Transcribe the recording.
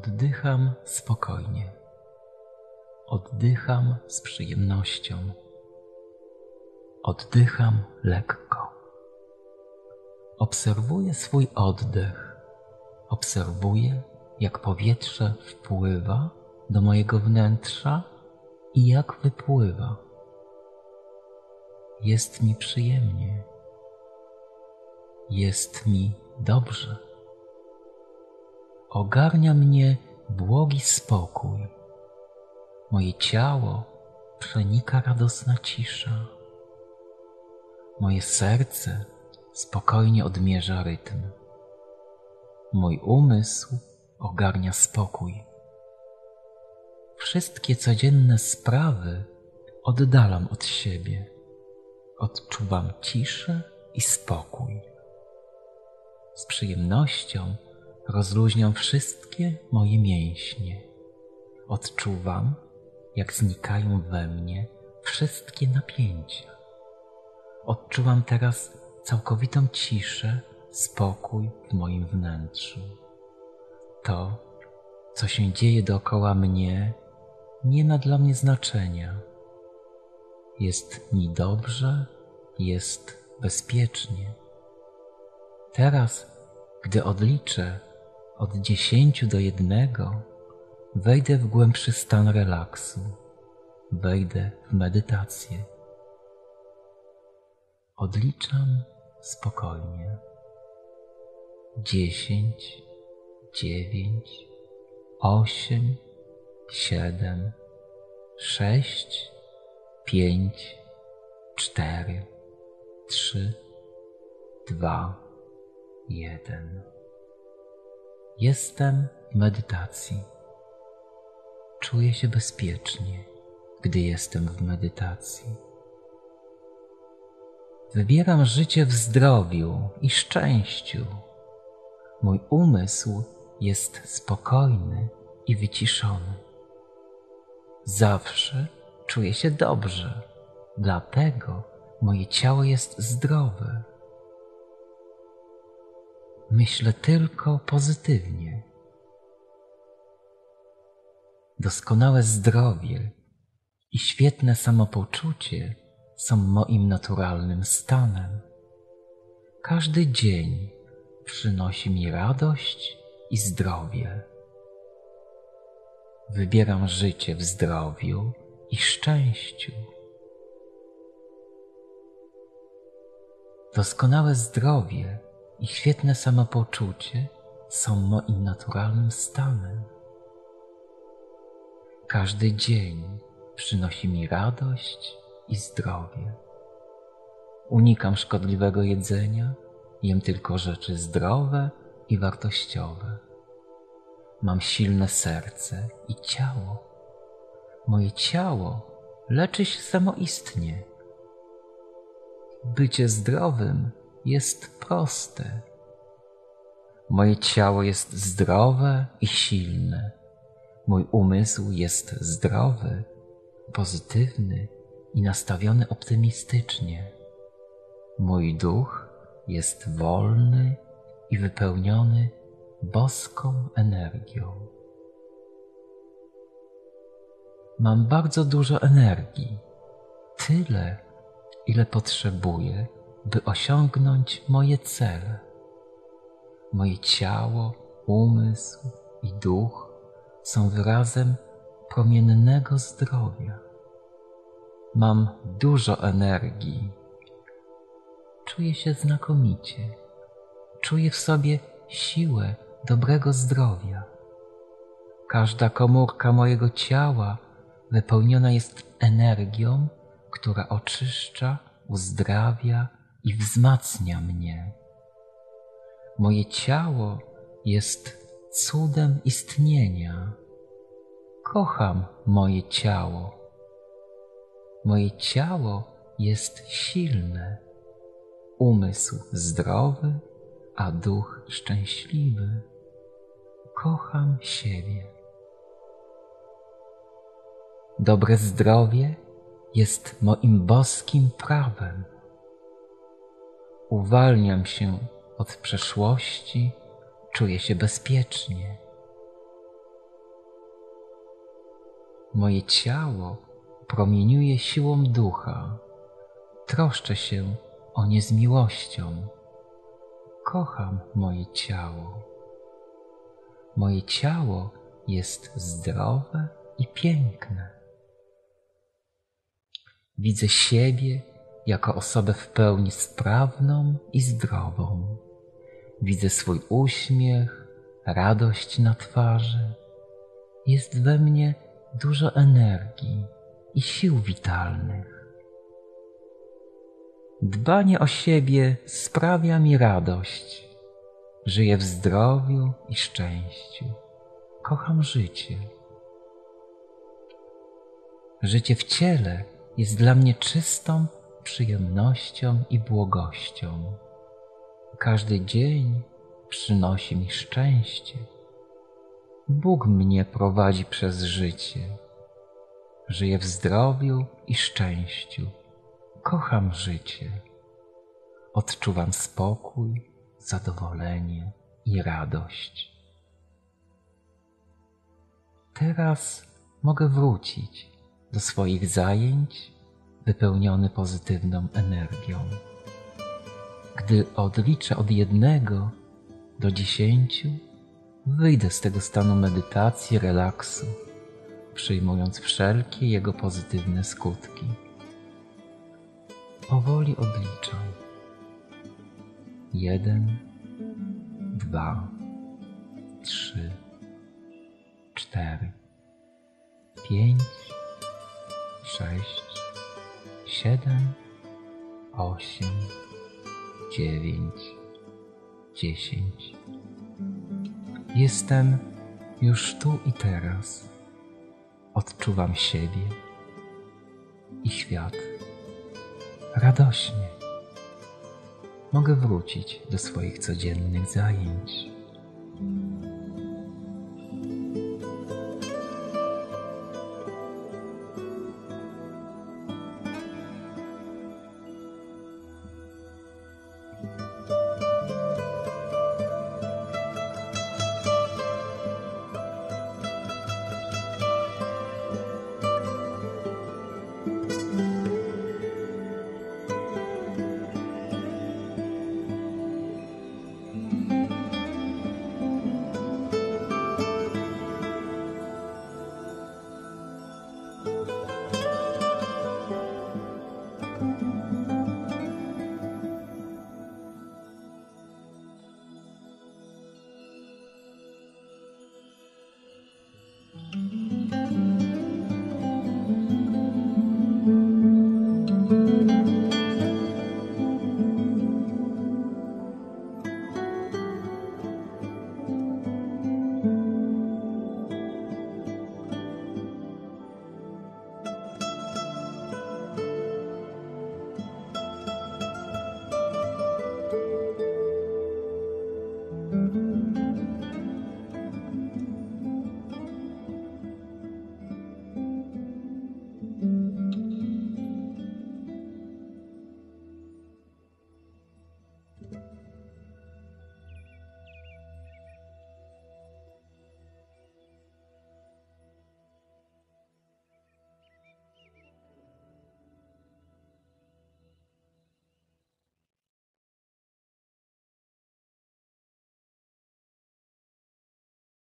Oddycham spokojnie. Oddycham z przyjemnością. Oddycham lekko. Obserwuję swój oddech. Obserwuję, jak powietrze wpływa do mojego wnętrza i jak wypływa. Jest mi przyjemnie. Jest mi dobrze. Ogarnia mnie błogi spokój. Moje ciało przenika radosna cisza. Moje serce spokojnie odmierza rytm. Mój umysł ogarnia spokój. Wszystkie codzienne sprawy oddalam od siebie. Odczuwam ciszę i spokój. Z przyjemnością rozluźniam wszystkie moje mięśnie. Odczuwam, jak znikają we mnie wszystkie napięcia. Odczuwam teraz całkowitą ciszę, spokój w moim wnętrzu. To, co się dzieje dookoła mnie, nie ma dla mnie znaczenia. Jest mi dobrze, jest bezpiecznie. Teraz, gdy odliczę od dziesięciu do jednego, wejdę w głębszy stan relaksu, wejdę w medytację. Odliczam spokojnie. Dziesięć, dziewięć, osiem, siedem, sześć, pięć, cztery, trzy, dwa, jeden. Jestem w medytacji. Czuję się bezpiecznie, gdy jestem w medytacji. Wybieram życie w zdrowiu i szczęściu. Mój umysł jest spokojny i wyciszony. Zawsze czuję się dobrze, dlatego moje ciało jest zdrowe. Myślę tylko pozytywnie. Doskonałe zdrowie i świetne samopoczucie są moim naturalnym stanem. Każdy dzień przynosi mi radość i zdrowie. Wybieram życie w zdrowiu i szczęściu. Doskonałe zdrowie i świetne samopoczucie są moim naturalnym stanem. Każdy dzień przynosi mi radość i zdrowie. Unikam szkodliwego jedzenia, jem tylko rzeczy zdrowe i wartościowe. Mam silne serce i ciało. Moje ciało leczy się samoistnie. Bycie zdrowym jest proste. Moje ciało jest zdrowe i silne. Mój umysł jest zdrowy, pozytywny i nastawiony optymistycznie. Mój duch jest wolny i wypełniony boską energią. Mam bardzo dużo energii, tyle, ile potrzebuję, by osiągnąć moje cele. Moje ciało, umysł i duch są wyrazem promiennego zdrowia. Mam dużo energii. Czuję się znakomicie. Czuję w sobie siłę dobrego zdrowia. Każda komórka mojego ciała wypełniona jest energią, która oczyszcza, uzdrawia i wzmacnia mnie. Moje ciało jest cudem istnienia. Kocham moje ciało. Moje ciało jest silne, umysł zdrowy, a duch szczęśliwy. Kocham siebie. Dobre zdrowie jest moim boskim prawem. Uwalniam się od przeszłości, czuję się bezpiecznie. Moje ciało promieniuje siłą ducha. Troszczę się o nie z miłością. Kocham moje ciało. Moje ciało jest zdrowe i piękne. Widzę siebie jako osobę w pełni sprawną i zdrową. Widzę swój uśmiech, radość na twarzy. Jest we mnie dużo energii i sił witalnych. Dbanie o siebie sprawia mi radość. Żyję w zdrowiu i szczęściu. Kocham życie. Życie w ciele jest dla mnie czystą przyjemnością i błogością. Każdy dzień przynosi mi szczęście. Bóg mnie prowadzi przez życie. Żyję w zdrowiu i szczęściu. Kocham życie. Odczuwam spokój, zadowolenie i radość. Teraz mogę wrócić do swoich zajęć wypełniony pozytywną energią. Gdy odliczę od jednego do dziesięciu, wyjdę z tego stanu medytacji, relaksu, przyjmując wszelkie jego pozytywne skutki. Powoli odliczam. Jeden, dwa, trzy, cztery, pięć, sześć, siedem, osiem, dziewięć, dziesięć. Jestem już tu i teraz. Odczuwam siebie i świat radośnie. Mogę wrócić do swoich codziennych zajęć.